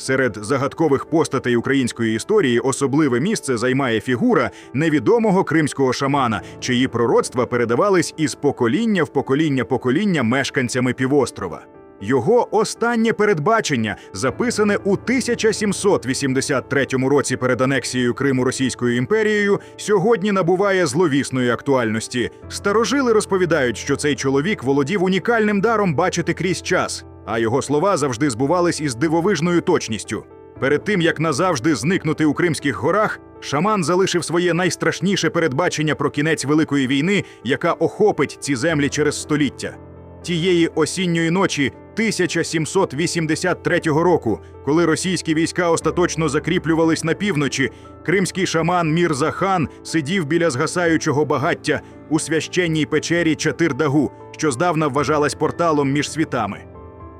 Серед загадкових постатей української історії особливе місце займає фігура невідомого кримського шамана, чиї пророцтва передавались із покоління в покоління покоління мешканцями півострова. Його останнє передбачення, записане у 1783 році перед анексією Криму Російською імперією, сьогодні набуває зловісної актуальності. Старожили розповідають, що цей чоловік володів унікальним даром бачити крізь час, а його слова завжди збувались із дивовижною точністю. Перед тим як назавжди зникнути у Кримських горах, шаман залишив своє найстрашніше передбачення про кінець великої війни, яка охопить ці землі через століття. Тієї осінньої ночі 1783 року, коли російські війська остаточно закріплювались на півночі, кримський шаман Мірза хан сидів біля згасаючого багаття у священній печері Чатир-Дагу, що здавна вважалась порталом між світами.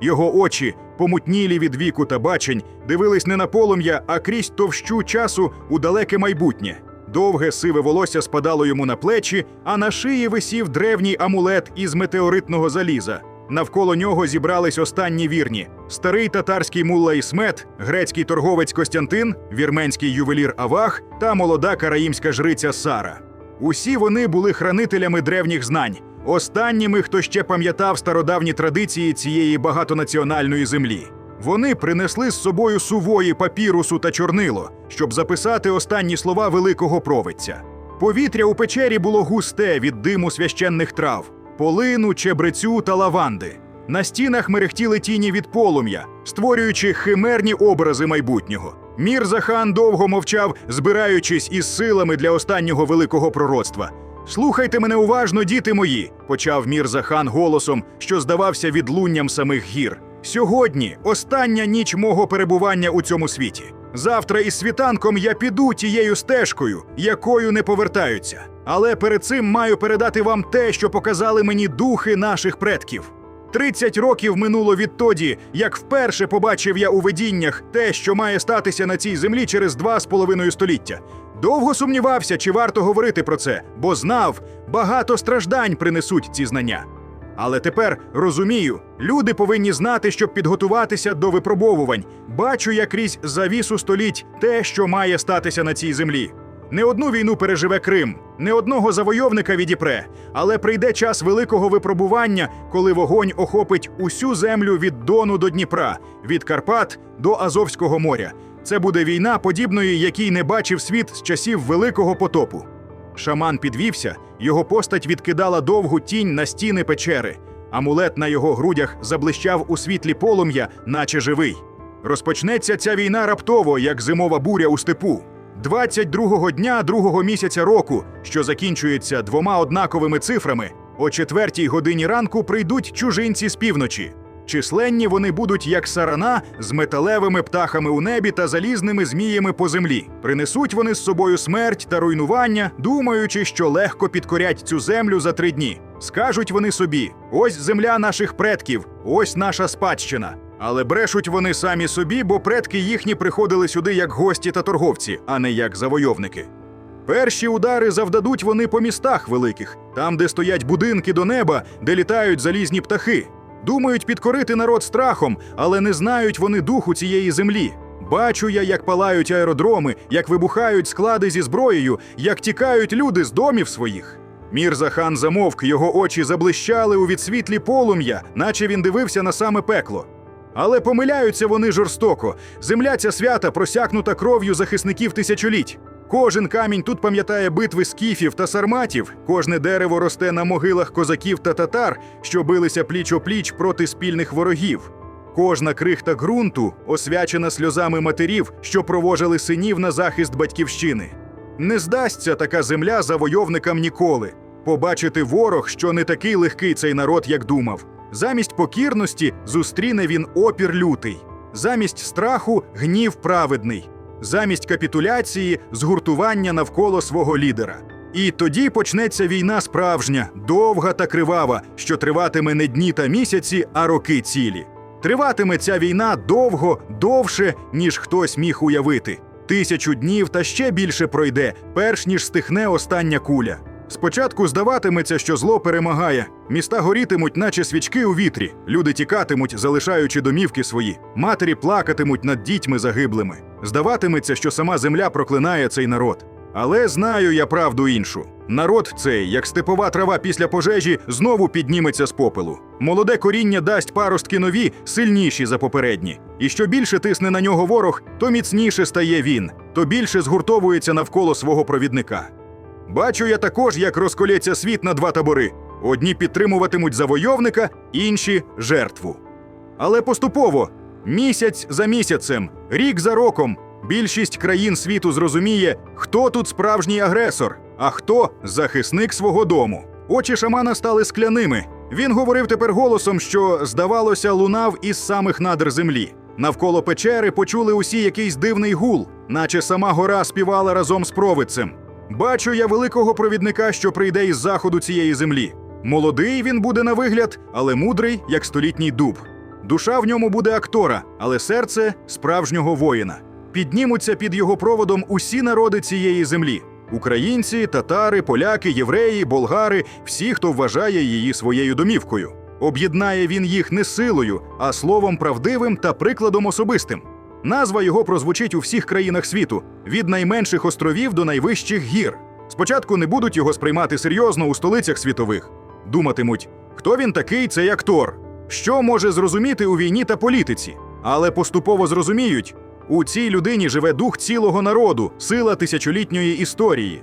Його очі, помутнілі від віку та бачень, дивились не на полум'я, а крізь товщу часу у далеке майбутнє. Довге сиве волосся спадало йому на плечі, а на шиї висів древній амулет із метеоритного заліза. Навколо нього зібрались останні вірні: старий татарський мулла Ісмет, грецький торговець Костянтин, вірменський ювелір Авах та молода караїмська жриця Сара. Усі вони були хранителями древніх знань, останніми, хто ще пам'ятав стародавні традиції цієї багатонаціональної землі. Вони принесли з собою сувої папірусу та чорнило, щоб записати останні слова великого провидця. Повітря у печері було густе від диму священних трав, полину, чебрецю та лаванди. На стінах мерехтіли тіні від полум'я, створюючи химерні образи майбутнього. Мірза хан довго мовчав, збираючись із силами для останнього великого пророцтва. Слухайте мене уважно, діти мої, почав Мірза хан голосом, що здавався відлунням самих гір. Сьогодні остання ніч мого перебування у цьому світі. Завтра із світанком я піду тією стежкою, якою не повертаються. Але перед цим маю передати вам те, що показали мені духи наших предків. Тридцять років минуло відтоді, як вперше побачив я у видіннях те, що має статися на цій землі через два з половиною століття. Довго сумнівався, чи варто говорити про це, бо знав, багато страждань принесуть ці знання. Але тепер розумію, люди повинні знати, щоб підготуватися до випробовувань. Бачу я крізь завісу століть те, що має статися на цій землі. Не одну війну переживе Крим, не одного завойовника відіпре, але прийде час великого випробування, коли вогонь охопить усю землю від Дону до Дніпра, від Карпат до Азовського моря. Це буде війна, подібної, якій не бачив світ з часів Великого потопу. Шаман підвівся, його постать відкидала довгу тінь на стіни печери. Амулет на його грудях заблищав у світлі полум'я, наче живий. Розпочнеться ця війна раптово, як зимова буря у степу. 22-го дня другого місяця року, що закінчується двома однаковими цифрами, о четвертій годині ранку прийдуть чужинці з півночі. Численні вони будуть як сарана з металевими птахами у небі та залізними зміями по землі. Принесуть вони з собою смерть та руйнування, думаючи, що легко підкорять цю землю за три дні. Скажуть вони собі: ось земля наших предків, ось наша спадщина. Але брешуть вони самі собі, бо предки їхні приходили сюди як гості та торговці, а не як завойовники. Перші удари завдадуть вони по містах великих, там, де стоять будинки до неба, де літають залізні птахи. Думають підкорити народ страхом, але не знають вони духу цієї землі. Бачу я, як палають аеродроми, як вибухають склади зі зброєю, як тікають люди з домів своїх. Мірза хан замовк, його очі заблищали у відсвітлі полум'я, наче він дивився на саме пекло. Але помиляються вони жорстоко. Земля ця свята просякнута кров'ю захисників тисячоліть. Кожен камінь тут пам'ятає битви скіфів та сарматів, кожне дерево росте на могилах козаків та татар, що билися пліч опліч проти спільних ворогів. Кожна крихта ґрунту освячена сльозами матерів, що провожили синів на захист батьківщини. Не здасться така земля завойовникам ніколи. Побачити ворог, що не такий легкий цей народ, як думав. Замість покірності зустріне він опір лютий, замість страху гнів праведний, замість капітуляції згуртування навколо свого лідера. І тоді почнеться війна справжня, довга та кривава, що триватиме не дні та місяці, а роки цілі. Триватиме ця війна довго, довше, ніж хтось міг уявити. Тисячу днів та ще більше пройде, перш ніж стихне остання куля. Спочатку здаватиметься, що зло перемагає. Міста горітимуть, наче свічки у вітрі. Люди тікатимуть, залишаючи домівки свої. Матері плакатимуть над дітьми загиблими. Здаватиметься, що сама земля проклинає цей народ. Але знаю я правду іншу. Народ цей, як степова трава після пожежі, знову підніметься з попелу. Молоде коріння дасть паростки нові, сильніші за попередні. І що більше тисне на нього ворог, то міцніше стає він, то більше згуртовується навколо свого провідника. Бачу я також, як розколється світ на два табори: одні підтримуватимуть завойовника, інші жертву. Але поступово, місяць за місяцем, рік за роком, більшість країн світу зрозуміє, хто тут справжній агресор, а хто захисник свого дому. Очі шамана стали скляними. Він говорив тепер голосом, що, здавалося, лунав із самих надр землі. Навколо печери почули усі якийсь дивний гул, наче сама гора співала разом з провидцем. Бачу я великого провідника, що прийде із заходу цієї землі. Молодий він буде на вигляд, але мудрий, як столітній дуб. Душа в ньому буде актора, але серце справжнього воїна. Піднімуться під його проводом усі народи цієї землі: українці, татари, поляки, євреї, болгари, всі, хто вважає її своєю домівкою. Об'єднає він їх не силою, а словом правдивим та прикладом особистим. Назва його прозвучить у всіх країнах світу, від найменших островів до найвищих гір. Спочатку не будуть його сприймати серйозно у столицях світових. Думатимуть, хто він такий, цей актор, що може зрозуміти у війні та політиці. Але поступово зрозуміють, у цій людині живе дух цілого народу, сила тисячолітньої історії.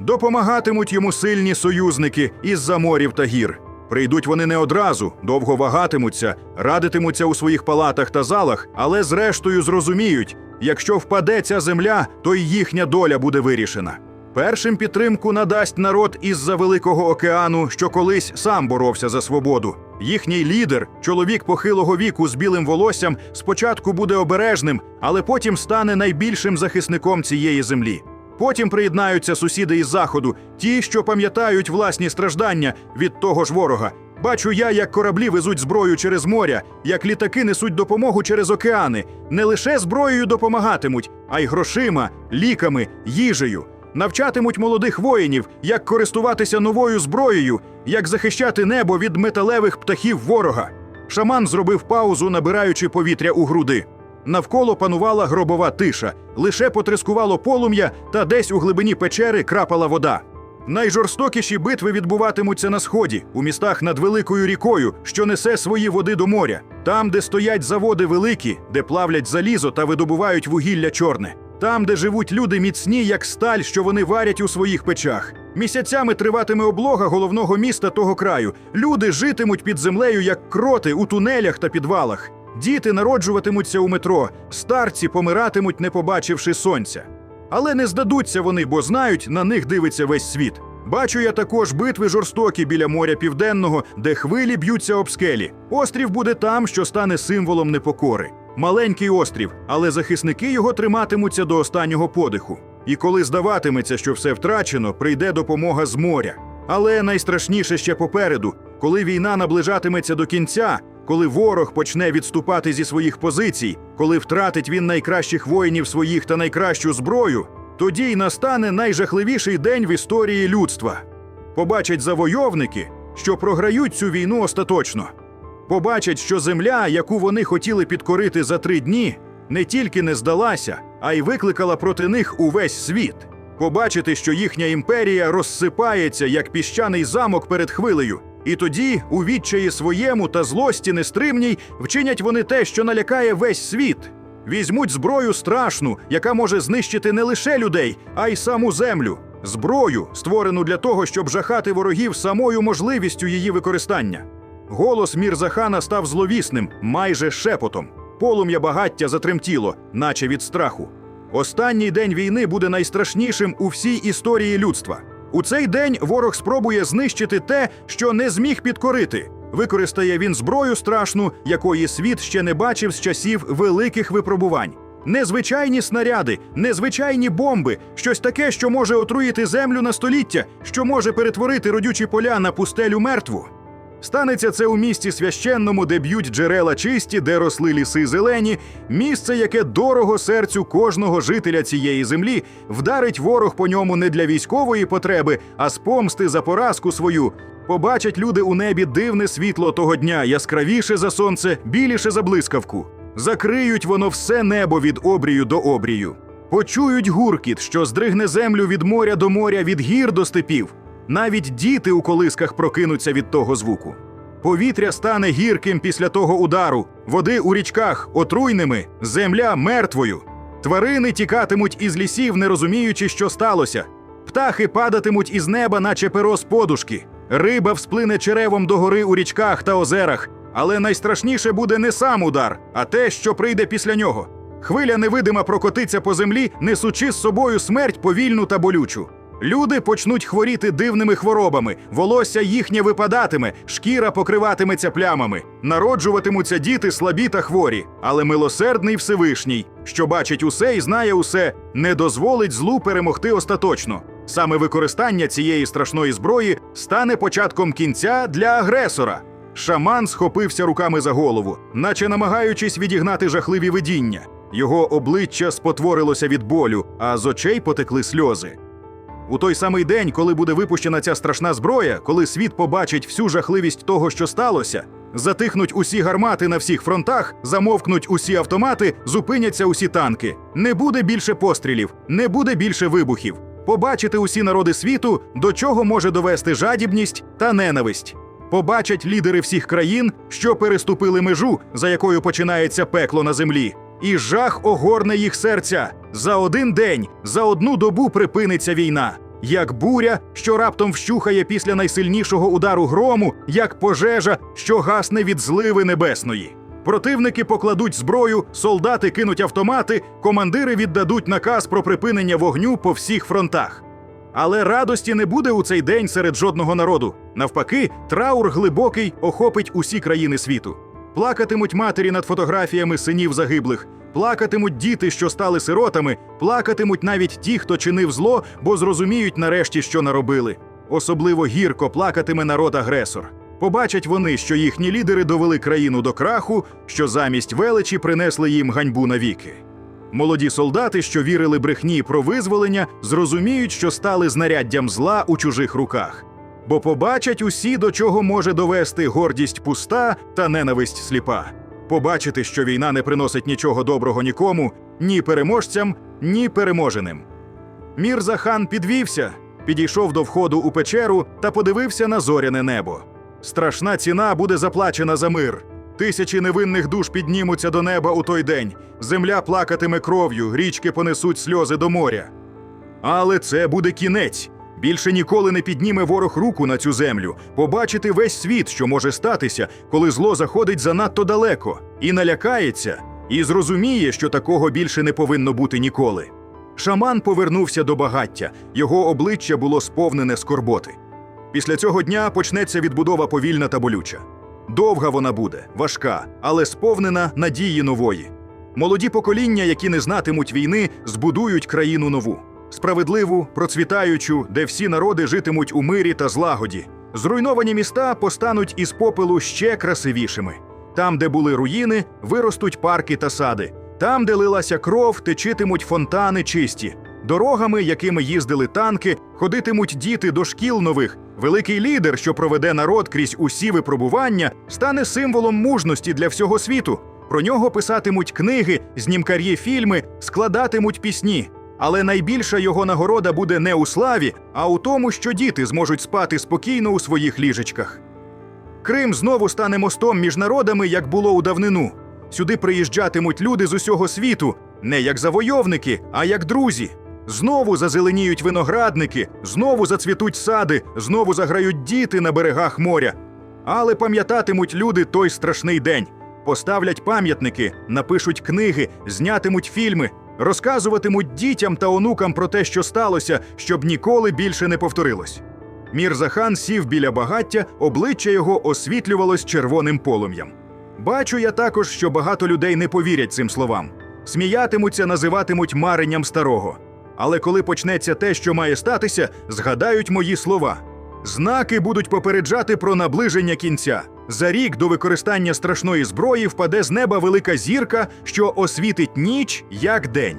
Допомагатимуть йому сильні союзники із-за морів та гір. Прийдуть вони не одразу, довго вагатимуться, радитимуться у своїх палатах та залах, але зрештою зрозуміють, якщо впаде ця земля, то й їхня доля буде вирішена. Першим підтримку надасть народ із-за Великого океану, що колись сам боровся за свободу. Їхній лідер, чоловік похилого віку з білим волоссям, спочатку буде обережним, але потім стане найбільшим захисником цієї землі. Потім приєднаються сусіди із заходу, ті, що пам'ятають власні страждання від того ж ворога. Бачу я, як кораблі везуть зброю через моря, як літаки несуть допомогу через океани. Не лише зброєю допомагатимуть, а й грошима, ліками, їжею. Навчатимуть молодих воїнів, як користуватися новою зброєю, як захищати небо від металевих птахів ворога. Шаман зробив паузу, набираючи повітря у груди. Навколо панувала гробова тиша, лише потрескувало полум'я, та десь у глибині печери крапала вода. Найжорстокіші битви відбуватимуться на сході, у містах над великою рікою, що несе свої води до моря, там, де стоять заводи великі, де плавлять залізо та видобувають вугілля чорне, там, де живуть люди міцні, як сталь, що вони варять у своїх печах. Місяцями триватиме облога головного міста того краю. Люди житимуть під землею, як кроти у тунелях та підвалах. Діти народжуватимуться у метро, старці помиратимуть, не побачивши сонця. Але не здадуться вони, бо знають, на них дивиться весь світ. Бачу я також битви жорстокі біля моря південного, де хвилі б'ються об скелі. Острів буде там, що стане символом непокори. Маленький острів, але захисники його триматимуться до останнього подиху. І коли здаватиметься, що все втрачено, прийде допомога з моря. Але найстрашніше ще попереду, коли війна наближатиметься до кінця, коли ворог почне відступати зі своїх позицій, коли втратить він найкращих воїнів своїх та найкращу зброю, тоді й настане найжахливіший день в історії людства. Побачать завойовники, що програють цю війну остаточно. Побачать, що земля, яку вони хотіли підкорити за три дні, не тільки не здалася, а й викликала проти них увесь світ. Побачити, що їхня імперія розсипається, як піщаний замок перед хвилею, і тоді, у відчаї своєму та злості нестримній, вчинять вони те, що налякає весь світ. Візьмуть зброю страшну, яка може знищити не лише людей, а й саму землю. Зброю, створену для того, щоб жахати ворогів самою можливістю її використання. Голос Мірзахана став зловісним, майже шепотом. Полум'я багаття затремтіло, наче від страху. Останній день війни буде найстрашнішим у всій історії людства. У цей день ворог спробує знищити те, що не зміг підкорити. Використає він зброю страшну, якої світ ще не бачив з часів великих випробувань. Незвичайні снаряди, незвичайні бомби, щось таке, що може отруїти землю на століття, що може перетворити родючі поля на пустелю мертву. Станеться це у місті священному, де б'ють джерела чисті, де росли ліси зелені, місце, яке дорого серцю кожного жителя цієї землі, вдарить ворог по ньому не для військової потреби, а з помсти за поразку свою. Побачать люди у небі дивне світло того дня, яскравіше за сонце, біліше за блискавку. Закриють воно все небо від обрію до обрію. Почують гуркіт, що здригне землю від моря до моря, від гір до степів. Навіть діти у колисках прокинуться від того звуку. Повітря стане гірким після того удару, води у річках отруйними, земля мертвою. Тварини тікатимуть із лісів, не розуміючи, що сталося. Птахи падатимуть із неба, наче перо з подушки. Риба всплине черевом до гори у річках та озерах. Але найстрашніше буде не сам удар, а те, що прийде після нього. Хвиля невидима прокотиться по землі, несучи з собою смерть повільну та болючу. Люди почнуть хворіти дивними хворобами, волосся їхнє випадатиме, шкіра покриватиметься плямами, народжуватимуться діти слабі та хворі, але милосердний Всевишній, що бачить усе і знає усе, не дозволить злу перемогти остаточно. Саме використання цієї страшної зброї стане початком кінця для агресора. Шаман схопився руками за голову, наче намагаючись відігнати жахливі видіння. Його обличчя спотворилося від болю, а з очей потекли сльози. У той самий день, коли буде випущена ця страшна зброя, коли світ побачить всю жахливість того, що сталося, затихнуть усі гармати на всіх фронтах, замовкнуть усі автомати, зупиняться усі танки. Не буде більше пострілів, не буде більше вибухів. Побачити усі народи світу, до чого може довести жадібність та ненависть. Побачать лідери всіх країн, що переступили межу, за якою починається пекло на землі. І жах огорне їх серця. За один день, за одну добу припиниться війна. Як буря, що раптом вщухає після найсильнішого удару грому, як пожежа, що гасне від зливи небесної. Противники покладуть зброю, солдати кинуть автомати, командири віддадуть наказ про припинення вогню по всіх фронтах. Але радості не буде у цей день серед жодного народу. Навпаки, траур глибокий охопить усі країни світу. Плакатимуть матері над фотографіями синів загиблих, плакатимуть діти, що стали сиротами, плакатимуть навіть ті, хто чинив зло, бо зрозуміють нарешті, що наробили. Особливо гірко плакатиме народ-агресор. Побачать вони, що їхні лідери довели країну до краху, що замість величі принесли їм ганьбу навіки. Молоді солдати, що вірили брехні про визволення, зрозуміють, що стали знаряддям зла у чужих руках. Бо побачать усі, до чого може довести гордість пуста та ненависть сліпа. Побачити, що війна не приносить нічого доброго нікому, ні переможцям, ні переможеним. Мірза хан підвівся, підійшов до входу у печеру та подивився на зоряне небо. Страшна ціна буде заплачена за мир. Тисячі невинних душ піднімуться до неба у той день. Земля плакатиме кров'ю, річки понесуть сльози до моря. Але це буде кінець. Більше ніколи не підніме ворог руку на цю землю, побачити весь світ, що може статися, коли зло заходить занадто далеко, і налякається, і зрозуміє, що такого більше не повинно бути ніколи. Шаман повернувся до багаття, його обличчя було сповнене скорботи. Після цього дня почнеться відбудова повільна та болюча. Довга вона буде, важка, але сповнена надії нової. Молоді покоління, які не знатимуть війни, збудують країну нову, справедливу, процвітаючу, де всі народи житимуть у мирі та злагоді. Зруйновані міста постануть із попелу ще красивішими. Там, де були руїни, виростуть парки та сади. Там, де лилася кров, течитимуть фонтани чисті. Дорогами, якими їздили танки, ходитимуть діти до шкіл нових. Великий лідер, що проведе народ крізь усі випробування, стане символом мужності для всього світу. Про нього писатимуть книги, знімкарі фільми, складатимуть пісні. Але найбільша його нагорода буде не у славі, а у тому, що діти зможуть спати спокійно у своїх ліжечках. Крим знову стане мостом між народами, як було у давнину. Сюди приїжджатимуть люди з усього світу, не як завойовники, а як друзі. Знову зазеленіють виноградники, знову зацвітуть сади, знову заграють діти на берегах моря. Але пам'ятатимуть люди той страшний день. Поставлять пам'ятники, напишуть книги, знятимуть фільми, розказуватимуть дітям та онукам про те, що сталося, щоб ніколи більше не повторилось. Мірзахан сів біля багаття, обличчя його освітлювалось червоним полум'ям. Бачу я також, що багато людей не повірять цим словам. Сміятимуться, називатимуть маренням старого. Але коли почнеться те, що має статися, згадають мої слова. Знаки будуть попереджати про наближення кінця. За рік до використання страшної зброї впаде з неба велика зірка, що освітить ніч як день.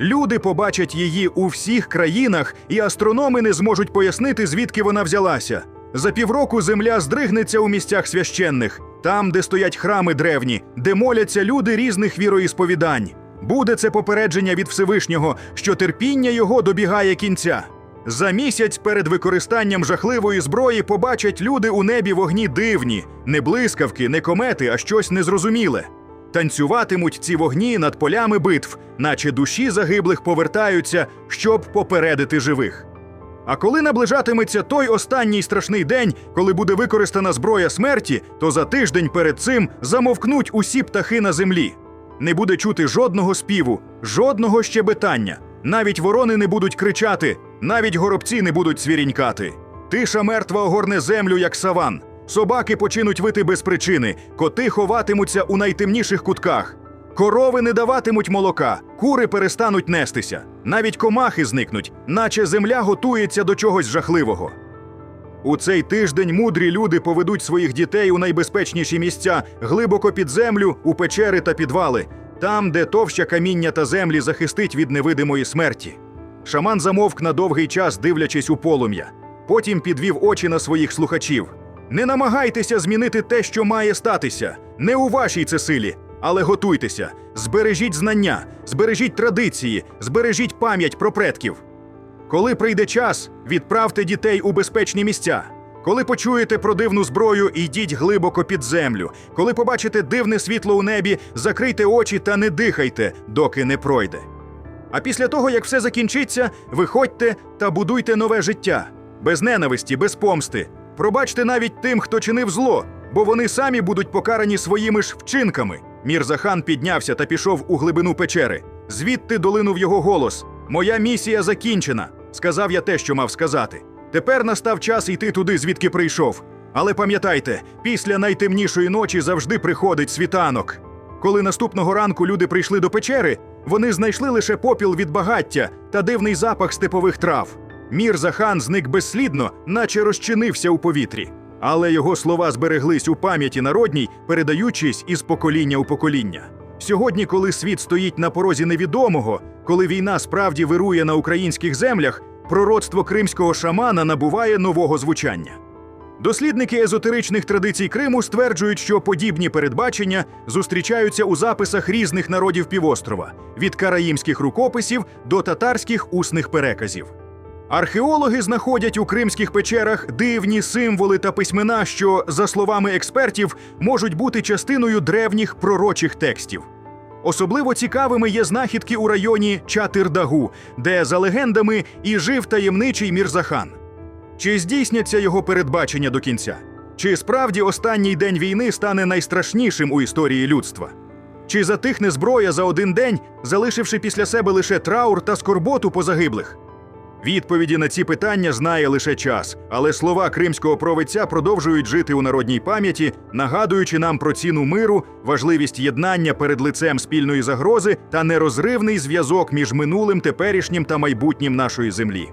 Люди побачать її у всіх країнах, і астрономи не зможуть пояснити, звідки вона взялася. За півроку земля здригнеться у місцях священних, там, де стоять храми древні, де моляться люди різних віроїсповідань. Буде це попередження від Всевишнього, що терпіння його добігає кінця. За місяць перед використанням жахливої зброї побачать люди у небі вогні дивні, не блискавки, не комети, а щось незрозуміле. Танцюватимуть ці вогні над полями битв, наче душі загиблих повертаються, щоб попередити живих. А коли наближатиметься той останній страшний день, коли буде використана зброя смерті, то за тиждень перед цим замовкнуть усі птахи на землі. Не буде чути жодного співу, жодного щебетання. Навіть ворони не будуть кричати, навіть горобці не будуть свірінькати. Тиша мертва огорне землю, як саван. Собаки починуть вити без причини, коти ховатимуться у найтемніших кутках. Корови не даватимуть молока, кури перестануть нестися, навіть комахи зникнуть, наче земля готується до чогось жахливого. У цей тиждень мудрі люди поведуть своїх дітей у найбезпечніші місця глибоко під землю, у печери та підвали, там, де товща каміння та землі захистить від невидимої смерті. Шаман замовк на довгий час, дивлячись у полум'я. Потім підвів очі на своїх слухачів. Не намагайтеся змінити те, що має статися. Не у вашій це силі, але готуйтеся, збережіть знання, збережіть традиції, збережіть пам'ять про предків. Коли прийде час, відправте дітей у безпечні місця. Коли почуєте про дивну зброю, йдіть глибоко під землю. Коли побачите дивне світло у небі, закрийте очі та не дихайте, доки не пройде. А після того, як все закінчиться, виходьте та будуйте нове життя. Без ненависті, без помсти. Пробачте навіть тим, хто чинив зло, бо вони самі будуть покарані своїми ж вчинками. Мірзахан піднявся та пішов у глибину печери. Звідти долинув його голос: Моя місія закінчена. Сказав я те, що мав сказати. Тепер настав час йти туди, звідки прийшов. Але пам'ятайте, після найтемнішої ночі завжди приходить світанок. Коли наступного ранку люди прийшли до печери, вони знайшли лише попіл від багаття та дивний запах степових трав. Мірзахан зник безслідно, наче розчинився у повітрі. Але його слова збереглись у пам'яті народній, передаючись із покоління у покоління. Сьогодні, коли світ стоїть на порозі невідомого, коли війна справді вирує на українських землях, пророцтво кримського шамана набуває нового звучання. Дослідники езотеричних традицій Криму стверджують, що подібні передбачення зустрічаються у записах різних народів півострова від караїмських рукописів до татарських усних переказів. Археологи знаходять у кримських печерах дивні символи та письмена, що, за словами експертів, можуть бути частиною древніх пророчих текстів. Особливо цікавими є знахідки у районі Чатирдагу, де, за легендами, і жив таємничий Мірзахан. Чи здійсняться його передбачення до кінця? Чи справді останній день війни стане найстрашнішим у історії людства? Чи затихне зброя за один день, залишивши після себе лише траур та скорботу по загиблих? Відповіді на ці питання знає лише час, але слова кримського провидця продовжують жити у народній пам'яті, нагадуючи нам про ціну миру, важливість єднання перед лицем спільної загрози та нерозривний зв'язок між минулим, теперішнім та майбутнім нашої землі.